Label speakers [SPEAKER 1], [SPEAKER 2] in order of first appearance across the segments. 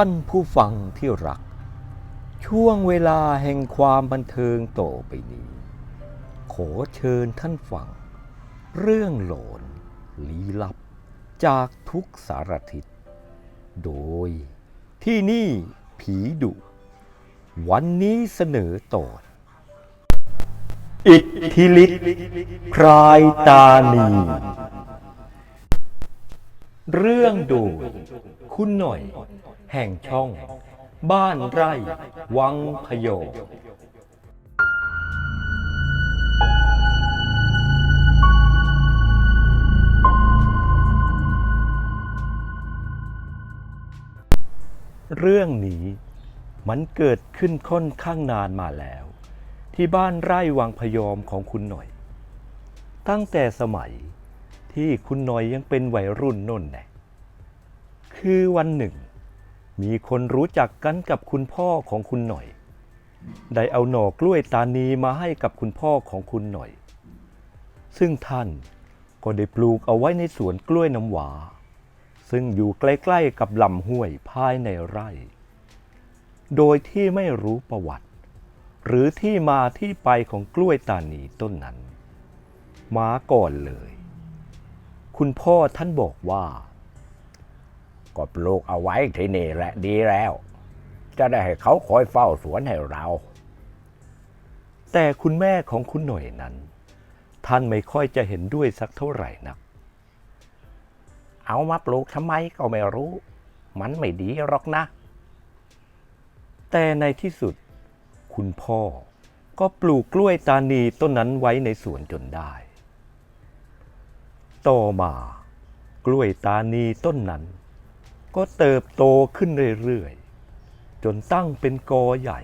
[SPEAKER 1] ท่านผู้ฟังที่รัก ช่วงเวลาแห่งความบันเทิงต่อไปนี้ ขอเชิญท่านฟัง เรื่องหลอนลี้ลับจากทุกสารทิศ โดยที่นี่ผีดุ วันนี้เสนอตอนอิทธิฤทธิ์คลายตานีเรื่องโดยคุณหน่อย แห่งช่อง บ้านไร่วังพโยเรื่องนี้มันเกิดขึ้นค่อนข้างนานมาแล้ว ที่บ้านไร่วังพยอมของคุณหน่อย ตั้งแต่สมัยที่คุณหน่อยยังเป็นวัยรุ่นน่นแน่คือวันหนึ่ง มีคนรู้จักกันกับคุณพ่อของคุณหน่อย ได้เอาหน่อกล้วยตานีมาให้กับคุณพ่อของคุณหน่อย ซึ่งท่านก็ได้ปลูกเอาไว้ในสวนกล้วยน้ำหวา ซึ่งอยู่ใกล้ๆกับลำห้วยภายในไร่ โดยที่ไม่รู้ประวัติ หรือที่มาที่ไปของกล้วยตานีต้นนั้น มาก่อนเลย คุณพ่อท่านบอกว่า
[SPEAKER 2] ก็ปลูกเอาไว้ที่นี่แหละดีแล้ว จะได้ให้เขาคอยเฝ้าสวนให้เรา
[SPEAKER 1] แต่คุณแม่ของคุณหน่อยนั้น ท่านไม่ค่อยจะเห็นด้วยสักเท่าไหร่นัก
[SPEAKER 2] เอามาปลูกทำไมก็ไม่รู้ มันไม่ดีหรอกนะ
[SPEAKER 1] แต่ในที่สุด คุณพ่อก็ปลูกกล้วยตานีต้นนั้นไว้ในสวนจนได้ ต่อมากล้วยตานีต้นนั้น ก็เติบโตขึ้นเรื่อยๆ จนตั้งเป็นกอใหญ่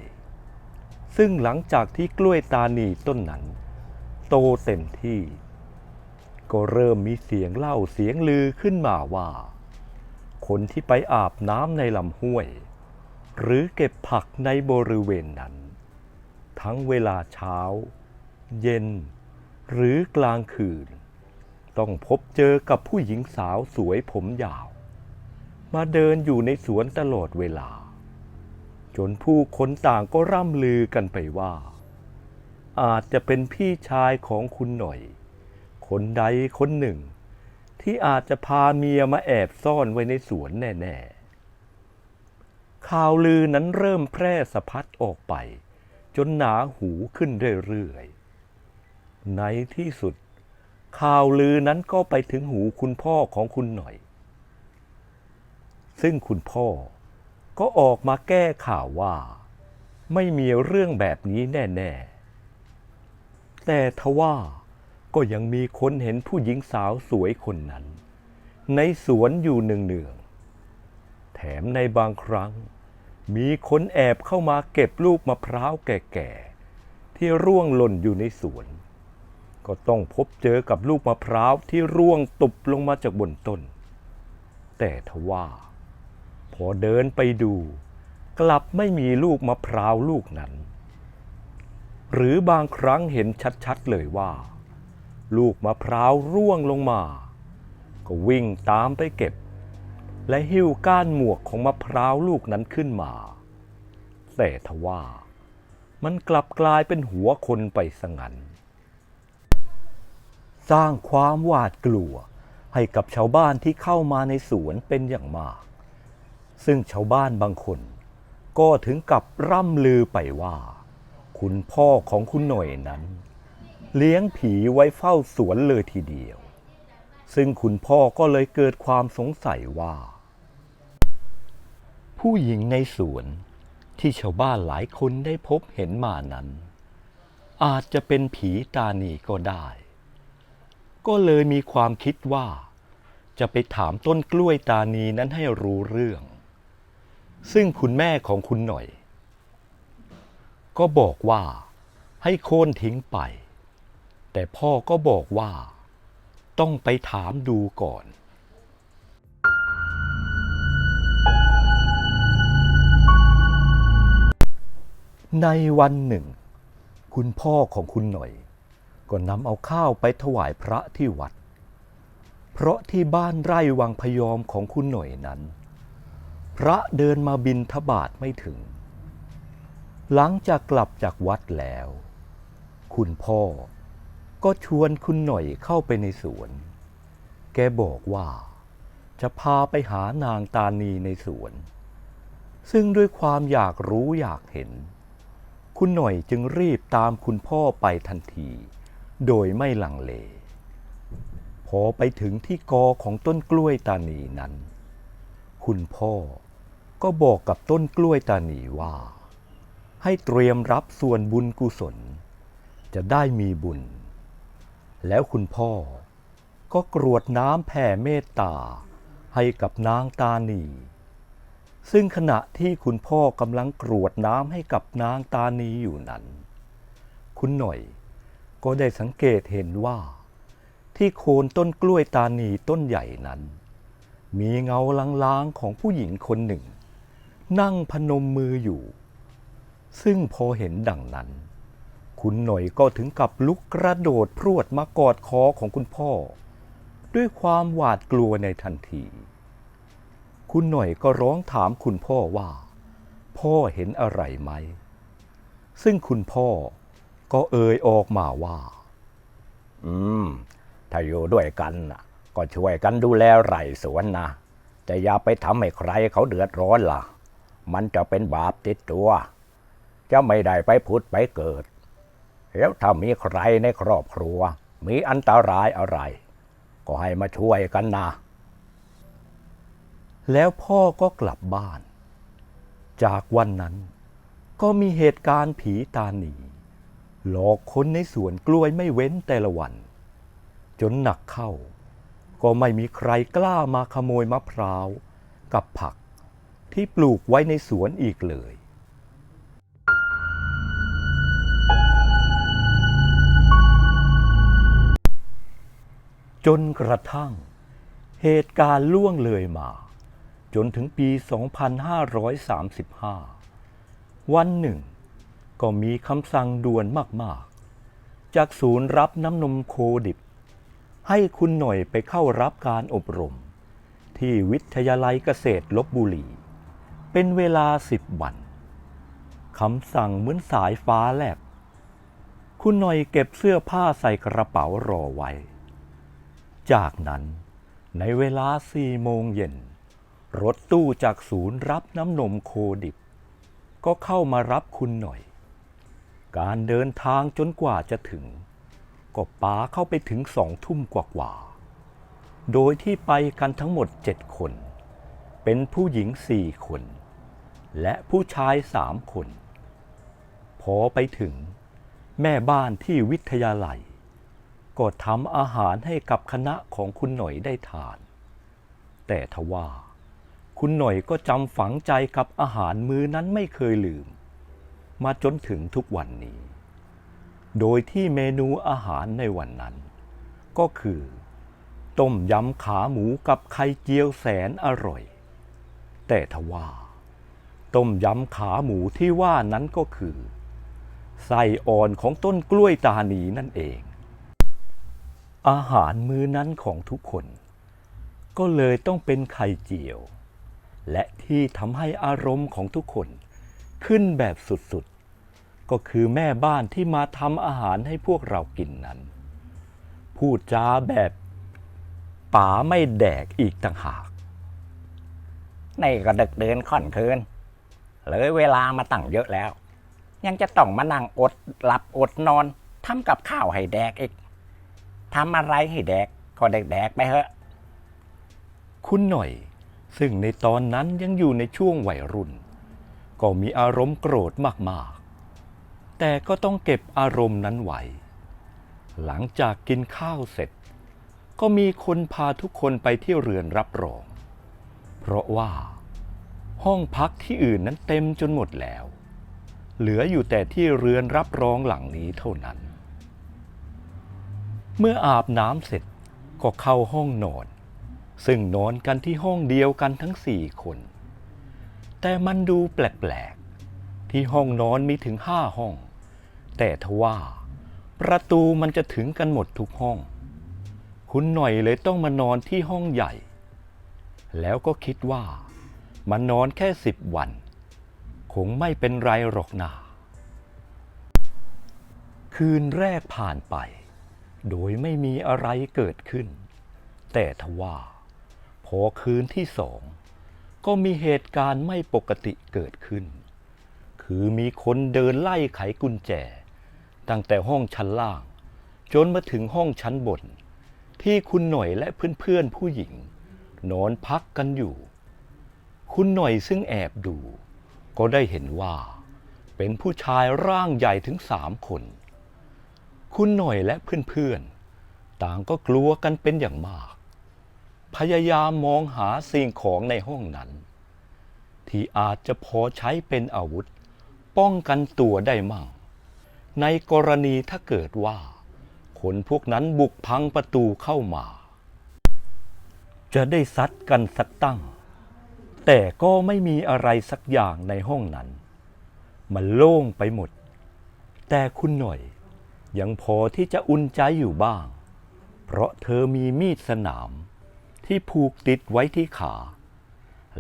[SPEAKER 1] ซึ่งหลังจากที่กล้วยตานีต้นนั้น โตเต็มที่ ก็เริ่มมีเสียงเล่าเสียงลือขึ้นมาว่า คนที่ไปอาบน้ำในลำห้วย หรือเก็บผักในบริเวณนั้น ทั้งเวลาเช้า เย็น หรือกลางคืน ต้องพบเจอกับผู้หญิงสาวสวยผมยาว มาเดินอยู่ในสวนตลอดเวลา จนผู้คนต่างก็ร่ำลือกันไปว่า อาจจะเป็นพี่ชายของคุณหน่อย คนใดคนหนึ่ง ที่อาจจะพาเมียมาแอบซ่อนไว้ในสวนแน่ ๆ ข่าวลือนั้นเริ่มแพร่สะพัดออกไป จนหนาหูขึ้นเรื่อยๆในที่สุดข่าวลือนั้นก็ไปถึงหูคุณพ่อของคุณหน่อย ซึ่งคุณพ่อก็ออกมาแก้ข่าวว่า ไม่มีเรื่องแบบนี้แน่ ๆ แต่ทว่าก็ยังมีคนเห็นผู้หญิงสาวสวยคนนั้น ในสวนอยู่เนืองๆแถมในบางครั้ง มีคนแอบเข้ามาเก็บลูกมะพร้าวแก่ๆ ที่ร่วงหล่นอยู่ในสวน ก็ต้องพบเจอกับลูกมะพร้าวที่ร่วงตุบลงมาจากบนต้น แต่ทว่า พอเดินไปดู กลับไม่มีลูกมะพร้าวลูกนั้น หรือบางครั้งเห็นชัดๆเลยว่า ลูกมะพร้าวร่วงลงมา ก็วิ่งตามไปเก็บ และหิ้วก้านหมวกของมะพร้าวลูกนั้นขึ้นมา แต่ทว่ามันกลับกลายเป็นหัวคนไปสงัน สร้างความหวาดกลัวให้กับชาวบ้านที่เข้ามาในสวนเป็นอย่างมาก ซึ่งชาวบ้านบางคน ก็ถึงกับร่ำลือไปว่า คุณพ่อของคุณหน่อยนั้น เลี้ยงผีไว้เฝ้าสวนเลยทีเดียว ซึ่งคุณพ่อก็เลยเกิดความสงสัยว่า ผู้หญิงในสวนที่ชาวบ้านหลายคนได้พบเห็นมานั้น อาจจะเป็นผีตาหนีก็ได้ ก็เลยมีความคิดว่า จะไปถามต้นกล้วยตานีนั้นให้รู้เรื่อง ซึ่งคุณแม่ของคุณหน่อย ก็บอกว่าให้โค่นทิ้งไป แต่พ่อก็บอกว่า ต้องไปถามดูก่อนในวันหนึ่ง คุณพ่อของคุณหน่อย ก็นำเอาข้าวไปถวายพระที่วัด เพราะที่บ้านไร่วังพยอมของคุณหน่อยนั้น พระเดินมาบินทบาทไม่ถึง หลังจากกลับจากวัดแล้ว คุณพ่อก็ชวนคุณหน่อยเข้าไปในสวน แกบอกว่าจะพาไปหานางตานีในสวน ซึ่งด้วยความอยากรู้อยากเห็น คุณหน่อยจึงรีบตามคุณพ่อไปทันที โดยไม่ลังเล พอไปถึงที่กอของต้นกล้วยตานีนั้น คุณพ่อ ก็บอกกับต้นกล้วยตานีว่า ให้เตรียมรับส่วนบุญกุศล จะได้มีบุญ แล้วคุณพ่อก็กรวดน้ำแผ่เมตตาให้กับนางตานี ซึ่งขณะที่คุณพ่อกำลังกรวดน้ำให้กับนางตานีอยู่นั้น คุณหน่อยก็ได้สังเกตเห็นว่า ที่โคนต้นกล้วยตานีต้นใหญ่นั้น มีเงาลางๆของผู้หญิงคนหนึ่ง นั่งพนมมืออยู่ ซึ่งพอเห็นดังนั้น คุณหน่อยก็ถึงกับลุกกระโดดพรวดมากอดคอของคุณพ่อ ด้วยความหวาดกลัวในทันที คุณหน่อยก็ร้องถามคุณพ่อว่า พ่อเห็นอะไรไหม ซึ่งคุณพ่อก็เอ่ยออกมาว่า
[SPEAKER 2] อืม ถ้าอยู่ด้วยกันน่ะ ก็ช่วยกันดูแลไร่สวนนะแต่อย่าไปทำให้ใครเขาเดือดร้อนล่ะ มันจะเป็นบาปติดตัว จะไม่ได้ไปผุดไปเกิด แล้วถ้ามีใครในครอบครัว มีอันตรายอะไร ก็ให้มาช่วยกันนะ
[SPEAKER 1] แล้วพ่อก็กลับบ้าน จากวันนั้นก็มีเหตุการณ์ผีตาหนี หลอกคนในสวนกล้วยไม่เว้นแต่ละวัน จนหนักเข้า ก็ไม่มีใครกล้ามาขโมยมะพร้าวกับผัก ที่ปลูกไว้ในสวนอีกเลยจนกระทั่ง เหตุการณ์ล่วงเลยมา จนถึงปี 2535 วันหนึ่ง ก็มีคำสั่งด่วนมาก ๆ จากศูนย์รับน้ำนมโคดิบ ให้คุณหน่อยไปเข้ารับการอบรม ที่วิทยาลัยเกษตรลบบุรี เป็นเวลาสิบวันคำสั่งเหมือนสายฟ้าแลบ คุณหน่อยเก็บเสื้อผ้าใส่กระเป๋ารอไว้ จากนั้นในเวลาสี่โมงเย็น รถตู้จากศูนย์รับน้ำนมโคดิบ ก็เข้ามารับคุณหน่อย การเดินทางจนกว่าจะถึง ก็ป๋าเข้าไปถึงสองทุ่มกว่าๆโดยที่ไปกันทั้งหมดเจ็ดคน เป็นผู้หญิงสี่คน และผู้ชายสามคน พอไปถึงแม่บ้านที่วิทยาลัย ก็ทำอาหารให้กับคณะของคุณหน่อยได้ทาน แต่ทว่า คุณหน่อยก็จำฝังใจกับอาหารมื้อนั้นไม่เคยลืม มาจนถึงทุกวันนี้ โดยที่เมนูอาหารในวันนั้น ก็คือ ต้มยำขาหมูกับไข่เจียวแสนอร่อย แต่ทว่า ต้มยำขาหมูที่ว่านั้นก็คือไส้อ่อนของต้นกล้วยตานีนั่นเอง อาหารมื้อนั้นของทุกคน ก็เลยต้องเป็นไข่เจียว และที่ทำให้อารมณ์ของทุกคนขึ้นแบบสุดๆ ก็คือแม่บ้านที่มาทำอาหารให้พวกเรากินนั้น พูดจาแบบป๋าไม่แดกอีกต่างหาก
[SPEAKER 2] ในก็ดึกเดินค่อนคืน เลยเวลามาตั้งเยอะแล้ว ยังจะต้องมานั่งอดหลับอดนอนทำกับข้าวให้แดกอีกทำอะไรให้แดกก็แดกๆไปเถอะ
[SPEAKER 1] คุณหน่อย ซึ่งในตอนนั้นยังอยู่ในช่วงวัยรุ่น ก็มีอารมณ์โกรธมากๆ แต่ก็ต้องเก็บอารมณ์นั้นไว้หลังจากกินข้าวเสร็จ ก็มีคนพาทุกคนไปที่เรือนรับรอง เพราะว่า ห้องพักที่อื่นนั้นเต็มจนหมดแล้ว เหลืออยู่แต่ที่เรือนรับรองหลังนี้เท่านั้น เมื่ออาบน้ำเสร็จก็เข้าห้องนอน ซึ่งนอนกันที่ห้องเดียวกันทั้งสี่คน แต่มันดูแปลกๆ ที่ห้องนอนมีถึงห้าห้อง แต่ทว่าประตูมันจะถึงกันหมดทุกห้อง คุณหน่อยเลยต้องมานอนที่ห้องใหญ่ แล้วก็คิดว่า มานอนแค่สิบวัน คงไม่เป็นไรหรอกนาคืนแรกผ่านไป โดยไม่มีอะไรเกิดขึ้น แต่ทว่า พอคืนที่สอง ก็มีเหตุการณ์ไม่ปกติเกิดขึ้น คือมีคนเดินไล่ไขกุญแจ ตั้งแต่ห้องชั้นล่าง จนมาถึงห้องชั้นบน ที่คุณหน่อยและเพื่อนๆผู้หญิง นอนพักกันอยู่ คุณหน่อยซึ่งแอบดู ก็ได้เห็นว่า เป็นผู้ชายร่างใหญ่ถึงสามคน คุณหน่อยและเพื่อนๆ ต่างก็กลัวกันเป็นอย่างมาก พยายามมองหาสิ่งของในห้องนั้น ที่อาจจะพอใช้เป็นอาวุธ ป้องกันตัวได้มั่ง ในกรณีถ้าเกิดว่า คนพวกนั้นบุกพังประตูเข้ามา จะได้ซัดกันสักตั้ง แต่ก็ไม่มีอะไรสักอย่างในห้องนั้น มันโล่งไปหมด แต่คุณหน่อย ยังพอที่จะอุ่นใจอยู่บ้าง เพราะเธอมีมีดสนาม ที่ผูกติดไว้ที่ขา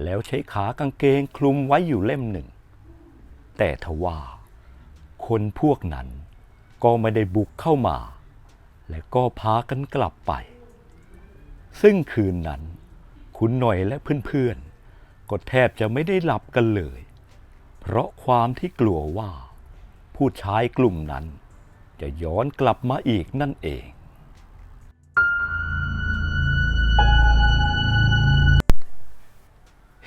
[SPEAKER 1] แล้วใช้ขากางเกงคลุมไว้อยู่เล่มหนึ่ง แต่ทว่า คนพวกนั้นก็ไม่ได้บุกเข้ามา และก็พากันกลับไป ซึ่งคืนนั้น คุณหน่อยและเพื่อนๆ ก็แทบจะไม่ได้หลับกันเลย เพราะความที่กลัวว่า ผู้ชายกลุ่มนั้น จะย้อนกลับมาอีกนั่นเอง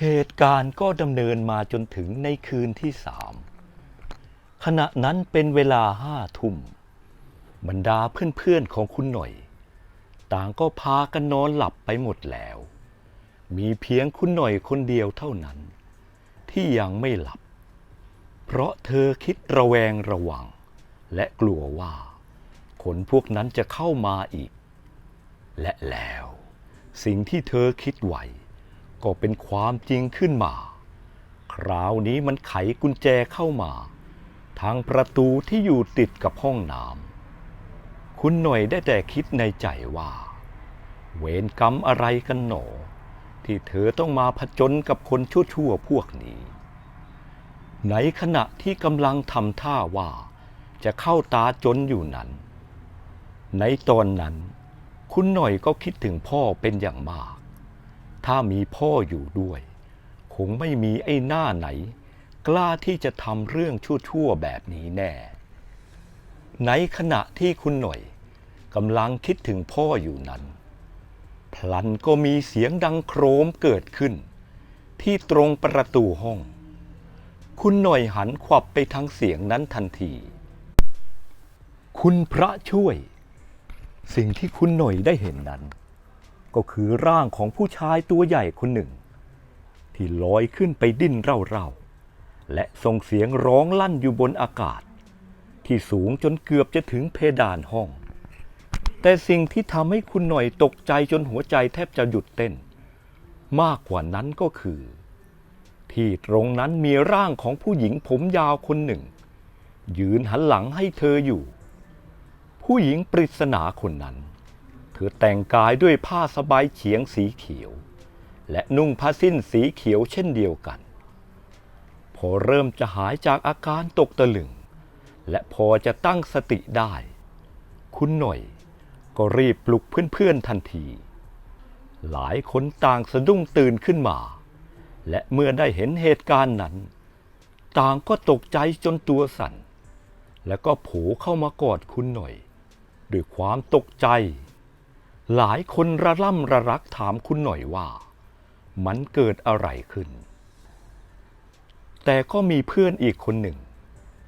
[SPEAKER 1] เหตุการณ์ก็ดำเนินมาจนถึงในคืนที่สามขณะนั้นเป็นเวลาห้าทุ่มบรรดาเพื่อนๆของคุณหน่อย ต่างก็พากันนอนหลับไปหมดแล้ว มีเพียงคุณหน่อยคนเดียวเท่านั้น ที่ยังไม่หลับ เพราะเธอคิดระแวงระวัง และกลัวว่า คนพวกนั้นจะเข้ามาอีก และแล้ว สิ่งที่เธอคิดไว้ก็เป็นความจริงขึ้นมา คราวนี้มันไขกุญแจเข้ามา ทางประตูที่อยู่ติดกับห้องน้ำคุณหน่อยได้แต่คิดในใจว่า เวรกรรมอะไรกันหนอ ที่เธอต้องมาผจญกับคนชั่วๆพวกนี้ ในขณะที่กำลังทำท่าว่าจะเข้าตาจนอยู่นั้น ในตอนนั้น คุณหน่อยก็คิดถึงพ่อเป็นอย่างมาก ถ้ามีพ่ออยู่ด้วย คงไม่มีไอ้หน้าไหน กล้าที่จะทำเรื่องชั่วๆแบบนี้แน่ ในขณะที่คุณหน่อยกำลังคิดถึงพ่ออยู่นั้น พลันก็มีเสียงดังโครมเกิดขึ้น ที่ตรงประตูห้อง คุณหน่อยหันขวับไปทางเสียงนั้นทันที คุณพระช่วย สิ่งที่คุณหน่อยได้เห็นนั้น ก็คือร่างของผู้ชายตัวใหญ่คนหนึ่ง ที่ลอยขึ้นไปดิ้นเร่าๆ และส่งเสียงร้องลั่นอยู่บนอากาศ ที่สูงจนเกือบจะถึงเพดานห้อง แต่สิ่งที่ทำให้คุณหน่อยตกใจจนหัวใจแทบจะหยุดเต้น มากกว่านั้นก็คือ ที่ตรงนั้นมีร่างของผู้หญิงผมยาวคนหนึ่ง ยืนหันหลังให้เธออยู่ ผู้หญิงปริศนาคนนั้น เธอแต่งกายด้วยผ้าสบายเฉียงสีเขียว และนุ่งผ้าสิ้นสีเขียวเช่นเดียวกัน พอเริ่มจะหายจากอาการตกตะลึง และพอจะตั้งสติได้ คุณหน่อย ก็รีบปลุกเพื่อนๆทันที หลายคนต่างสะดุ้งตื่นขึ้นมา และเมื่อได้เห็นเหตุการณ์นั้น ต่างก็ตกใจจนตัวสั่น แล้วก็โผเข้ามากอดคุณหน่อย ด้วยความตกใจ หลายคนระล่ำระรักถามคุณหน่อยว่า มันเกิดอะไรขึ้น แต่ก็มีเพื่อนอีกคนหนึ่ง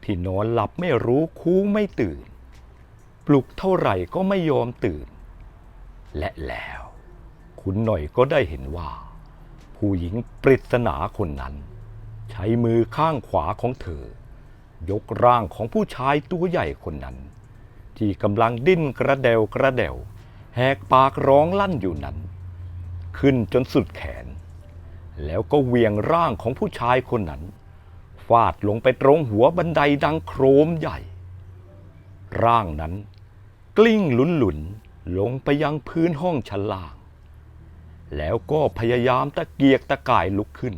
[SPEAKER 1] ที่นอนหลับไม่รู้คูไม่ตื่น ลุกเท่าไหร่ก็ไม่ยอมตื่น และแล้วคุณหน่อยก็ได้เห็นว่า ผู้หญิงปริศนาคนนั้น ใช้มือข้างขวาของเธอ ยกร่างของผู้ชายตัวใหญ่คนนั้น ที่กำลังดิ้นกระเดวกระเดวแหกปากร้องลั่นอยู่นั้น ขึ้นจนสุดแขน แล้วก็เหวียงร่างของผู้ชายคนนั้นฟาดลงไปตรงหัวบันไดดังโครมใหญ่ ร่างนั้น ลิ้งหลุนหลุนๆลงไปยังพื้นห้องชั้นล่าง แล้วก็พยายามตะเกียกตะกายลุกขึ้น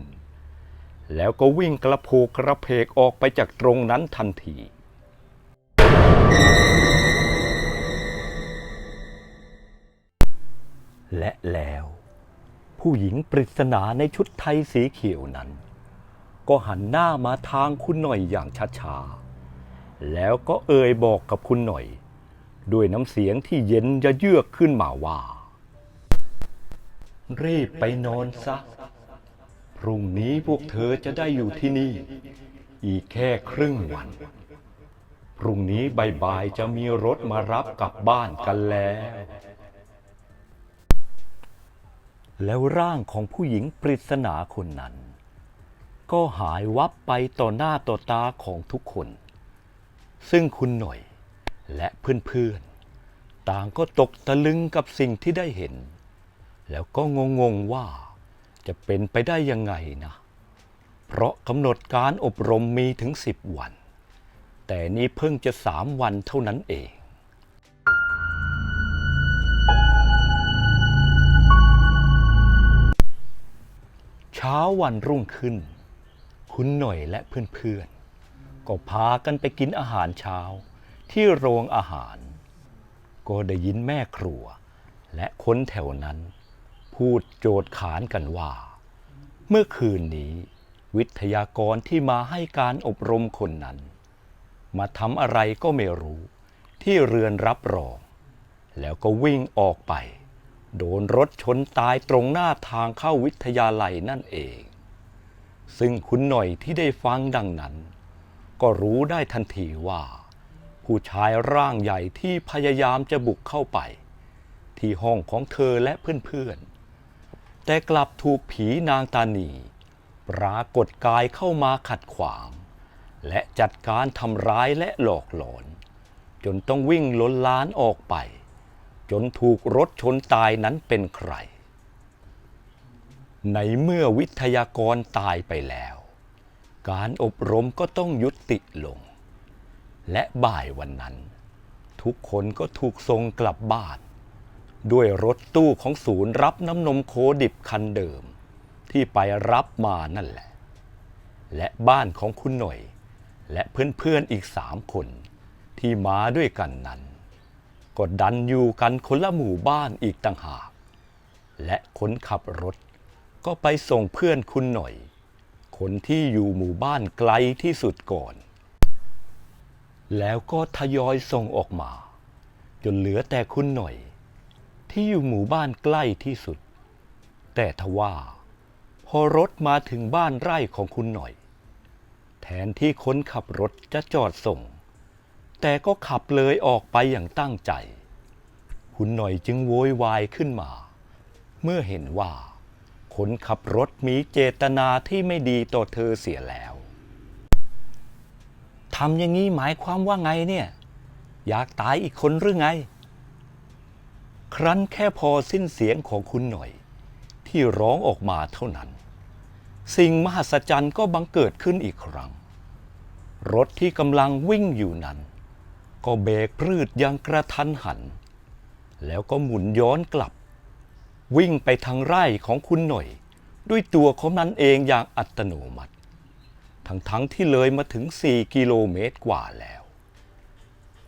[SPEAKER 1] แล้วก็วิ่งกระโพกกระเพกออกไปจากตรงนั้นทันที และแล้ว ผู้หญิงปริศนาในชุดไทยสีเขียวนั้น ก็หันหน้ามาทางคุณหน่อยอย่างช้าๆ แล้วก็เอ่ยบอกกับคุณหน่อย ด้วยน้ำเสียงที่เย็นจะเยือกขึ้นมาว่า รีบไปนอนซะ พรุ่งนี้พวกเธอจะได้อยู่ที่นี่ อีกแค่ครึ่งวัน พรุ่งนี้บ่ายๆจะมีรถมารับกลับบ้านกันแล้ว แล้วร่างของผู้หญิงปริศนาคนนั้น ก็หายวับไปต่อหน้าต่อตาของทุกคน ซึ่งคุณหน่อย และเพื่อนๆ ต่างก็ตกตะลึงกับสิ่งที่ได้เห็น แล้วก็งงๆว่าจะเป็นไปได้ยังไงนะ เพราะกำหนดการอบรมมีถึงสิบวัน แต่นี่เพิ่งจะสามวันเท่านั้นเองเช้าวันรุ่งขึ้น คุณหน่อยและเพื่อนๆ ก็พากันไปกินอาหารเช้า ที่โรงอาหาร ก็ได้ยินแม่ครัว และคนแถวนั้น พูดโจดขานกันว่า เมื่อคืนนี้ วิทยากรที่มาให้การอบรมคนนั้น มาทำอะไรก็ไม่รู้ที่เรือนรับรอง แล้วก็วิ่งออกไป โดนรถชนตายตรงหน้าทางเข้าวิทยาลัยนั่นเอง ซึ่งคุณหน่อยที่ได้ฟังดังนั้น ก็รู้ได้ทันทีว่า ผู้ชายร่างใหญ่ที่พยายามจะบุกเข้าไป ที่ห้องของเธอและเพื่อนๆ แต่กลับถูกผีนางตาหนีปรากฏกายเข้ามาขัดขวาง และจัดการทำร้ายและหลอกหลอน จนต้องวิ่งล้นล้านออกไป จนถูกรถชนตายนั้นเป็นใคร ในเมื่อวิทยากรตายไปแล้ว การอบรมก็ต้องยุติลง และบ่ายวันนั้น ทุกคนก็ถูกส่งกลับบ้าน ด้วยรถตู้ของศูนย์รับน้ำนมโคดิบคันเดิม ที่ไปรับมานั่นแหละ และบ้านของคุณหน่อย และเพื่อนๆอีกสามคนที่มาด้วยกันนั้นก็ดันอยู่กันคนละหมู่บ้านอีกต่างหาก และคนขับรถก็ไปส่งเพื่อนคุณหน่อย คนที่อยู่หมู่บ้านไกลที่สุดก่อน แล้วก็ทยอยส่งออกมา จนเหลือแต่คุณหน่อย ที่อยู่หมู่บ้านใกล้ที่สุด แต่ทว่าพอรถมาถึงบ้านไร่ของคุณหน่อย แทนที่คนขับรถจะจอดส่ง แต่ก็ขับเลยออกไปอย่างตั้งใจ คุณหน่อยจึงโวยวายขึ้นมา เมื่อเห็นว่าคนขับรถมีเจตนาที่ไม่ดีต่อเธอเสียแล้ว ทำอย่างนี้หมายความว่าไงเนี่ย อยากตายอีกคนหรือไง ครั้นแค่พอสิ้นเสียงของคุณหน่อย ที่ร้องออกมาเท่านั้น สิ่งมหัศจรรย์ก็บังเกิดขึ้นอีกครั้ง รถที่กำลังวิ่งอยู่นั้น ก็เบรกพืดอยังกระทันหัน แล้วก็หมุนย้อนกลับ วิ่งไปทางไร่ของคุณหน่อย ด้วยตัวของมันเองอย่างอัตโนมัติ ทั้งทั้งๆที่เลยมาถึง 4 กิโลเมตรกว่าแล้ว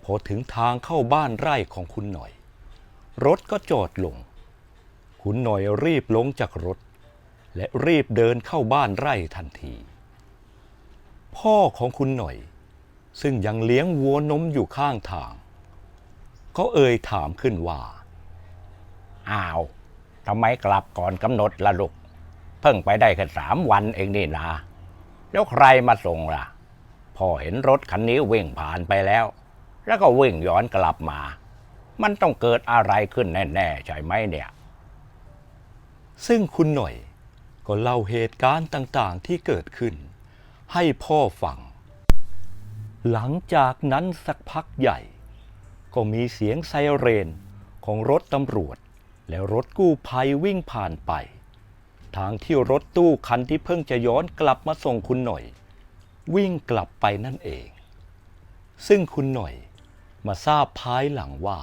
[SPEAKER 1] พอถึงทางเข้าบ้านไร่ของคุณหน่อย รถก็จอดลง คุณหน่อยรีบลงจากรถ และรีบเดินเข้าบ้านไร่ทันที พ่อของคุณหน่อย ซึ่งยังเลี้ยงวัวนมอยู่ข้างทาง ก็เอ่ยถามขึ้นว่า
[SPEAKER 2] อ้าวทำไมกลับก่อนกำหนดละลูก เพิ่งไปได้แค่สามวันเองนี่นะ แล้วใครมาส่งล่ะ พ่อเห็นรถคันนี้วิ่งผ่านไปแล้ว แล้วก็วิ่งย้อนกลับมา มันต้องเกิดอะไรขึ้นแน่ๆใช่ไหมเนี่ย
[SPEAKER 1] ซึ่งคุณหน่อยก็เล่าเหตุการณ์ต่างๆที่เกิดขึ้น ให้พ่อฟัง หลังจากนั้นสักพักใหญ่ ก็มีเสียงไซเรนของรถตำรวจ และรถกู้ภัยวิ่งผ่านไป ทางที่รถตู้คันที่เพิ่งจะย้อนกลับมาส่งคุณหน่อย วิ่งกลับไปนั่นเอง ซึ่งคุณหน่อยมาทราบภายหลังว่า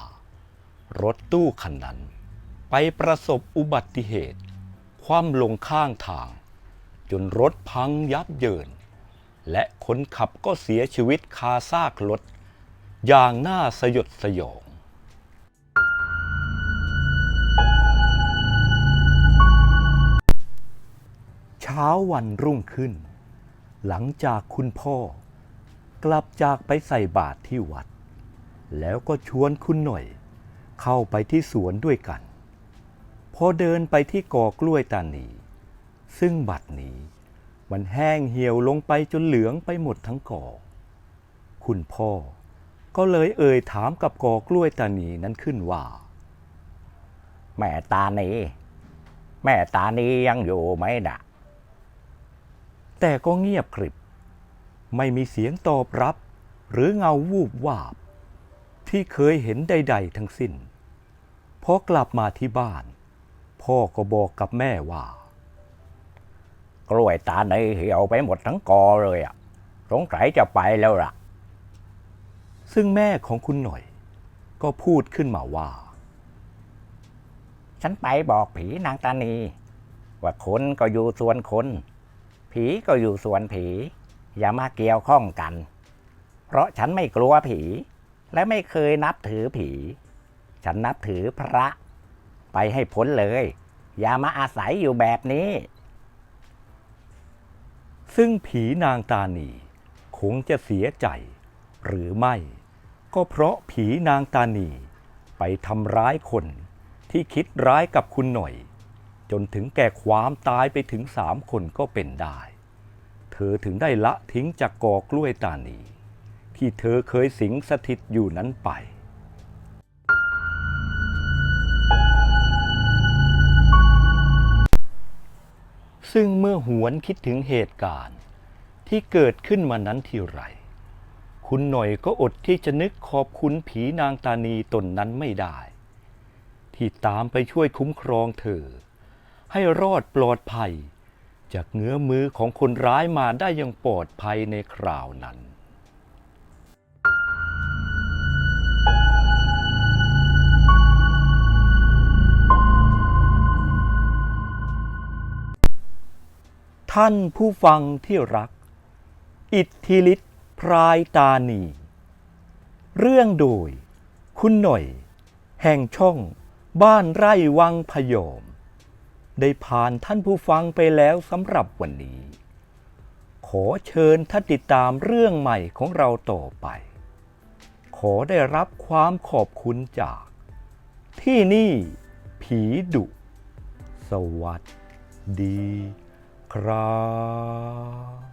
[SPEAKER 1] รถตู้คันนั้น ไปประสบอุบัติเหตุ คว่ำลงข้างทางจจนรถพังยับเยิน และคนขับก็เสียชีวิตคาซากรถอย่างน่าสยดสยอง เช้าวันรุ่งขึ้น หลังจากคุณพ่อ กลับจากไปใส่บาตรที่วัด แล้วก็ชวนคุณหน่อย เข้าไปที่สวนด้วยกัน พอเดินไปที่กอกล้วยตานี ซึ่งบัดนี้มันแห้งเหี่ยวลงไปจนเหลืองไปหมดทั้งกอ คุณพ่อก็เลยเอ่ยถามกับกอกล้วยตานีนั้นขึ้นว่า
[SPEAKER 2] แม่ตานี แม่ตานียังอยู่ไหมน่ะ
[SPEAKER 1] แต่ก็เงียบกริบ ไม่มีเสียงตอบรับ หรือเงาวูบวาบ ที่เคยเห็นใด ๆ ทั้งสิ้น พอกลับมาที่บ้าน พ่อก็บอกกับแม่ว่า
[SPEAKER 2] กล้วยตาในเหี่ยวไปหมดทั้งกอเลยอะสงสัยจะไปแล้วล่ะ
[SPEAKER 1] ซึ่งแม่ของคุณหน่อย ก็พูดขึ้นมาว่า
[SPEAKER 2] ฉันไปบอกผีนางตานี ว่าคนก็อยู่ส่วนคน ผีก็อยู่ส่วนผี อย่ามาเกี่ยวข้องกัน เพราะฉันไม่กลัวผี และไม่เคยนับถือผี ฉันนับถือพระ ไปให้พ้นเลย อย่ามาอาศัยอยู่แบบนี้
[SPEAKER 1] ซึ่งผีนางตานีคงจะเสียใจ หรือไม่ ก็เพราะผีนางตานีไปทำร้ายคนที่คิดร้ายกับคุณหน่อย จนถึงแก่ความตายไปถึงสามคนก็เป็นได้ เธอถึงได้ละทิ้งจากกอกล้วยตานี ที่เธอเคยสิงสถิตอยู่นั้นไปซึ่งเมื่อหวนคิดถึงเหตุการณ์ที่เกิดขึ้นมานั้นทีไร คุณหน่อยก็อดที่จะนึกขอบคุณผีนางตานีตนนั้นไม่ได้ ที่ตามไปช่วยคุ้มครองเธอ ให้รอดปลอดภัย จากเงื้อมือของคนร้ายมาได้อย่างปลอดภัยในคราวนั้นท่านผู้ฟังที่รัก อิทธิฤทธิ์พรายตานี เรื่องโดย คุณหน่อย แห่งช่องบ้านไร่วังพยอม ได้ผ่านท่านผู้ฟังไปแล้วสำหรับวันนี้ ขอเชิญท่านติดตามเรื่องใหม่ของเราต่อไป ขอได้รับความขอบคุณจาก ที่นี่ผีดุ สวัสดีครับ